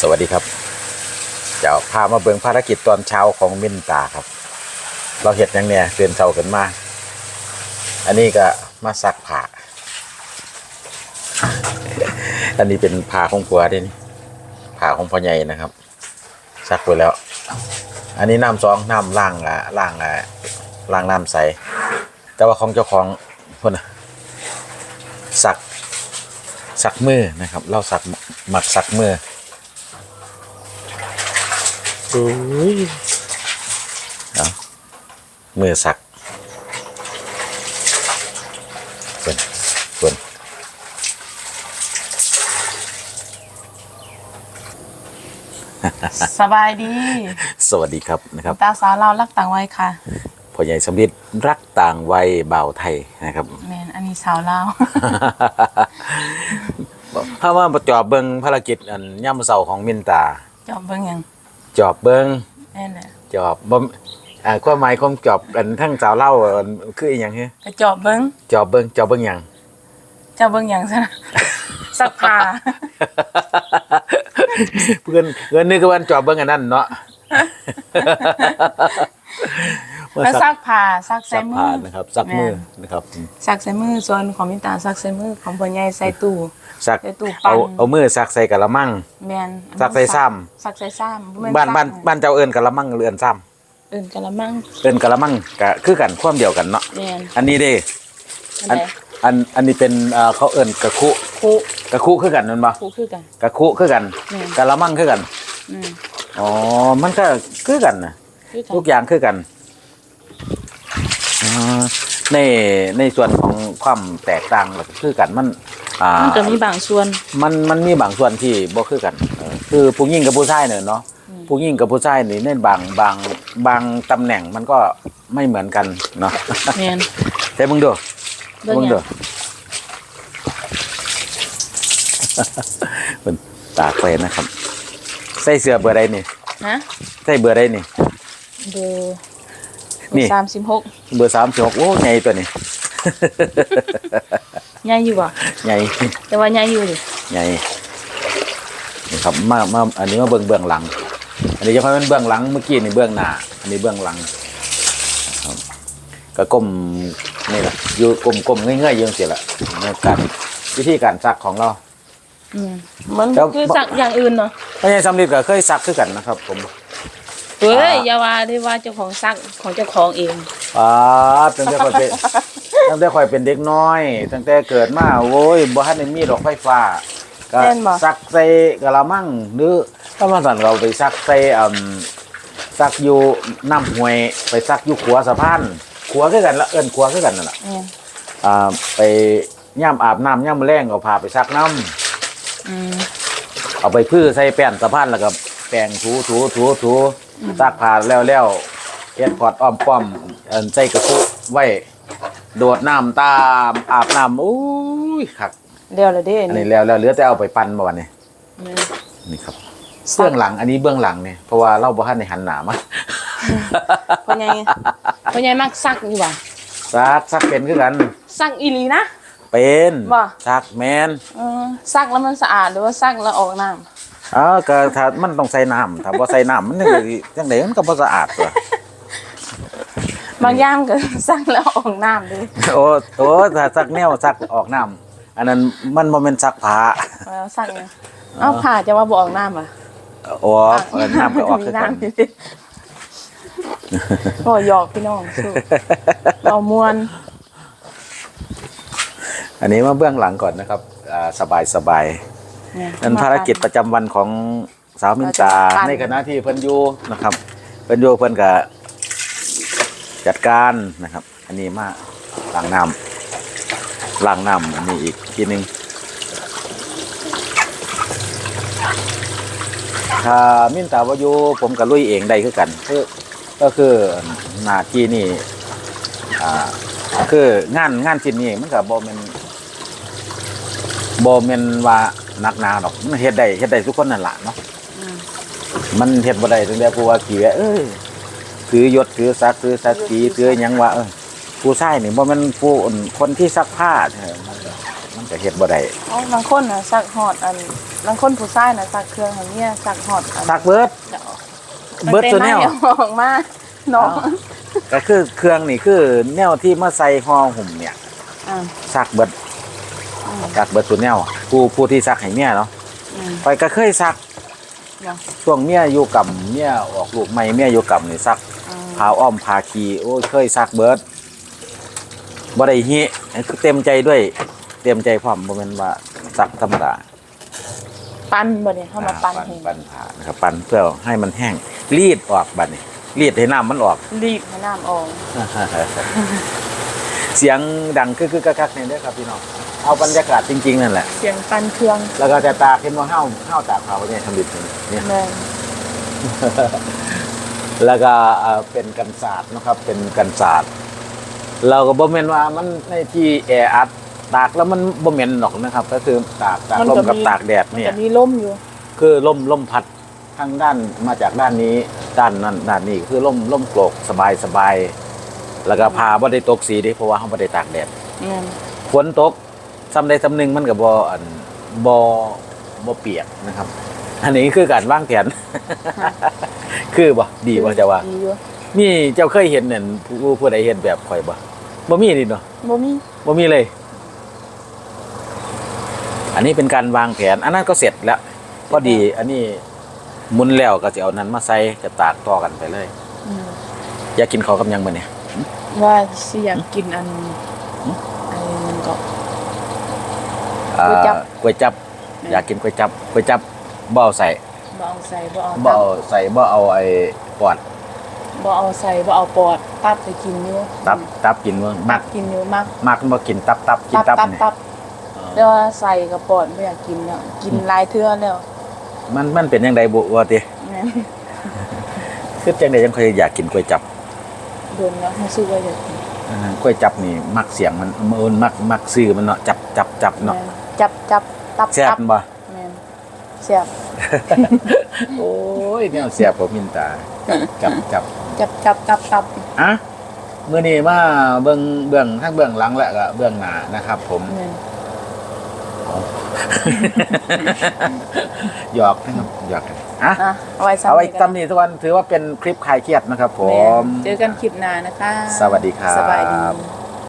สวัสดีครับ จะพามาเบิ่งภารกิจตอนเช้าของมินตาครับ เราเห็ดยังเนี่ยเตือนเช้ากันมา อันนี้ก็มาซักผ้า อันนี้เป็นผ้าของผัวด้นี่ผ้าของพ่อใหญ่นะครับ ซักไปแล้ว อันนี้น้ำซองน้ำล่างอะล่างอะล่างน้ำใส แต่ว่าของเจ้าของคนน่ะสักสักมือนะครับ เราสักหมักสักมือ เอามือสักเปินเปินสบายดี สวัสดีครับนะครับ ตาสาวเรารักต่างวัยค่ะพ่อใหญ่สำลิดรักต่างวัยบ่าวไทยนะครับแมนอันนี้สาวเราพามาประจอบเบิงภารกิจอันย่ำเสาของมินตา จอบเบิ่งหยัง จอบเบิงแน่นแหละจอบบ่อ่าความหมายของจอบอันทั้งสาวเล่าอันคืออีหยังฮะก็จอบเบิ่งจอบเบิงจอบเบิงหยังเจ้าเบิ่งหยังซะนะสักผ้าเพื่อนเพื่อนนึกว่าจอบเบิงอันนั้นเนาะ แล้วซักผ้าซักใส่ซักมืผ้าอนะครับซักมือนะครับซักใส่มือส่วนของมินตาซักใส่มือของพ่อใหญ่ใส่ตู้ซักใส่ตู้ปั้เอานเอามือซักใส่กะละมังแมนซักใส่ซ้ซักใส่ซ้ำแม่บ้านบ้านซักบ้านเจ้าเอิญกะละมังเรือนซ้อื่นกะละมังำเอิญกะละมังกะคือกันความเดียวกันเนาะแมนอันนี้เด้อัอันนใดอันอันนี้เป็นเอ่อเขาเอิญกะคุคุกะคุคือกันนั่นปะคุคือกันกะคุคือกันแม่นกะละมังคือกันอืมอ๋อมันก็คือกันนะคือกันทุกอย่างคือกัน อ่าในในส่วนของความแตกต่างก็คือกันมันอ่ามันก็มีบางส่วน มันมันมีบางส่วนที่บ่คือกันเออคือผู้หญิงกับผู้ชายเนี่ยเนาะอืมผู้หญิงกับผู้ชายนี่ในบางบางบางตำแหน่งมันก็ไม่เหมือนกันเนาะแมนแต่มึงดูเบิ่งมึงหยัดูงเป็นตากไปนะครับ ใส่เสื้อเบอร์ใดนี่ฮะใส่เบอร์ใดนี่เบอร์ นี่สามสิบหกเบอร์สามสิบหกโอ้ใหญ่ตัวนี้ใหญ่อยู่บ่ใหญ่แต่ว่าใหญ่อยู่ดิใหญ่นี่ครับมามาอันนี้มาเบื้องเบื้องหลัง อันนี้จะค่อยเป็นเบื้องหลังเมื่อกี้นี่เบื้องหน้าอันนี้เบื้องหลังครับก็ก้มนี่แหละอยู่ก้มก้มเงื่อยๆอยังเสียละในการวิธีการซักของเราอืมมันแล้วคือสักอย่างอื่นเนาะพระยายสำลิดก็เคยซักคือกันนะครับ ผม เฮ้ยอ่าอย่าว่าได้ว่าเจ้าของซักของเจ้าของเองอ่าตั้งแต่ค่อยเป็นตั้งแต่ค่อยเป็นเด็กน้อย ตั้งแต่เกิดมาโว้ยบ่ทันได้มีดอกไฟฟ้าก็แม่นบ่ ซักใส่กะละมังหรือถ้ามาสั่นเราไปซักใส่อ่ำซักอยู่น้ำห้วย ไปซักอยู่ขัวสะพานขัวคือกันละเอิ้นขัวคือกันนั่นล่ะ เนี่ยอ่าไปย่ำอาบน้ำย่ำแรงเอาผ้าไปซักน้อืมำเอาไปพื้อใส่แป้นสะพานแล้วก็ แป้งถูถูถูถูซักผ้าแล้วแล้วเอ็ดพอดอ้อมป้อมเอิ้นใส่กระปุกไว้ โดดน้ำตามอาบน้ำอุ้ยคักเดี๋ยวละเด้อันนี้แล้วแล้วเหลือแต่เอาไปปั่นมาวันนี้แม่นนี่ครับเบื้องหลังอันนี้เบื้องหลังเนี่ยเพราะว่าเราบ่ทันในหันหนามาพ่อใหญ่พ่อใหญ่มักซักอยู่บ่ซักซักเป็นคือกัน ซักอีหลีนะ เป็นบ่ ซักแมนเออซักแล้วมันสะอาดหรือว่าซักแล้วออกน้ำ เออก็ถ้ามันต้องใส่น้ำถ้าบ่ใส่น้ำมันจังไดจังไดมันก็บ่สะอาดตัวบางอย่างก็ซักแล้วออกน้ำดิโอ้โอ้ถ้าซักแนวซักออกน้ำอันนั้นมันบ่แม่นซักผ้าแล้วซักเนี่ยเอ้าผ่าจะว่าบ่ออกน้ำอะโอ้เออน้ำก็ออกมีคือกันน้ำอยู่ดิก็หยอกพี่น้องสู้เอามวน อันนี้มาเบื้องหลังก่อนนะครับอ่าสบายสบายเนี่ยนั่นภารกิจประจำวันของสาวมินตาเราจะปั่นในขณะที่เพิ่นอยู่นะครับ เพิ่นอยู่เพิ่นก็จัดการนะครับ อันนี้มาล้างน้ำล้างน้ำอันนี้อีกทีหนึงถ้ามินตาว่าอยู่ผมก็ลุยเองได้คือกันคือก็คือหน้าที่นี่อ่าคืองานงานชิ้นนี้มันก็บ่แม่นบ่แม่นว่า นักหนาดอกมันเฮ็ดได้เฮ็ดได้ทุกคนนั่นล่ะเนาะอืมมันเฮ็ดบ่ได้ถึงแต่ผู้ว่ากี่แวะเอ้ยถือยศถือศักดิ์ถือศักดิ์ศรีถือหยังว่าเออผู้ชายนี่บ่แม่นผู้คนที่ซักผ้าเด้อมันก็มันก็เฮ็ดบ่ได้อ๋อบางคนน่ะซักฮอดอันบางคนผู้ชายน่ะซักเครื่องให้เมียซักฮอดอันซักเบิดเบิดตัวแนวตั้งต่ออกมาน้องก็คือเครื่องนี่คือแนวที่มาใส่ห่อหุ่มเนี่ยอ่าซักเบิดอืม ซักเบิดตัวแนวผู้ผู้ที่ซักให้เมียเนาะอืม ไปก็เคยซักเนาะช่วงเมียอยู่กับเมียออกลูกใหม่เมียอยู่กับนี่ซักอืมพาอ้อมพาคีโอ้ยเคยซักเบิดบ่ได้ฮิคือเต็มใจด้วย เต็มใจพร้อมบ่แม่นว่าซักธรรมดา ปั้นบ่เนี่ยเข้ามาปั้นอ่ให้ปั้นผ่านะครับปั้นเพื่อให้มันแห้ง รีดออกบัดนี้รีดให้น้ำมันออก รีบให้น้ำออกเสียงดังคือคือกักๆเนี่ยเด้อครับพี่น้อง เอาบรรยากาศจริง ๆ นั่นแหละ เสียงปั้นเครื่องแล้วก็จะตากเห็นว่าห้าวห้าวตากเผาเนี่ยทำดิบเนี่ย แม่นแล้วก็เอ่อเป็นกันศาสตร์นะครับ เป็นกันศาสตร์เราก็บ่แม่นว่ามันในที่แออัดตากแล้วมันบ่เหม็นหรอกนะครับ ก็คือตากตากลมกับตากแดดมันเนี่ย จะมีล่มอยู่ คือลมลมพัดทางด้านมาจากด้านนี้ด้านนั้นด้านนี้คือลมลมโกรกสบายสบายแล้วก็พาบ่ได้ตกสีเดิเพราะว่าเขาบ่ได้ตากแดด แม่นฝนตก ซ้ำใดซ้ำหนึ่งมันก็บ่อันบ่บ่เปียกนะครับ อันนี้คือการวางแผนคือบ่ดีบ่จะว่า ดีอยู่มีเจ้าเคยเห็นนั่นผู้ผู้ใดเห็นแบบข่อยบ่บ่มีนี่เนาะบ่มีบ่มีเลย อันนี้เป็นการวางแผน อันนั้นก็เสร็จแล้วพอดี อันนี้หมุนแล้วก็จะเอานั้นมาใส่จะตากต่อกันไปเลย อืมอยากกินข้าวกับหยังบ่เนี่ยว่าสิอยากกินอันอันก็ อ่าก๋วยจั๊บ ก๋วยจับ อยากกินก๋วยจับก๋วยจับบ่เอาใส่บ่เอาใส่บ่เอาบ่ตับเอาใส่บ่เอาไอ้ปอดบ่เอาใส่บ่เอาปอดตับไปกินอยู่ตับตับกินบ่ตัมักบกินอยู่มักมักบ่กินตับตับกินตับตับตับนี่ตับแต่ว่าใส่กับปอดไม่อยากกินแล้วกินหลายเทื่อแล้วมันมันเป็นจังไดบ่ว่าติแม่นคือจังไดจังค่อยอยากกินก๋วยจับโดนแล้วรู้สึกว่าอยากกินอ่ากล้วยจับนี่มักเสียงมันมันมักมักซื้อมันเนาะจับจับจับเนาะแม่น จับจับตับแซ่บตับบ่แม่นแซ่บโอ้ยแนวแซ่บบ่มินตาจับจับจับจับตับตับอะมื้อนี้มาเบิ่งเบื้องทั้งเบื้องหลังและก็เบื้องหน้านะครับ ผมแม่นหยอกนะครับหยอกกันอะอะเอาไว้ซ้ำเอาไว้กันตำนี้ทุกวันถือว่าเป็นคลิปคลายเครียดนะครับ ผแม่ม นเจอกันคลิปหน้านะคะ สวัสดีครับ สบายดี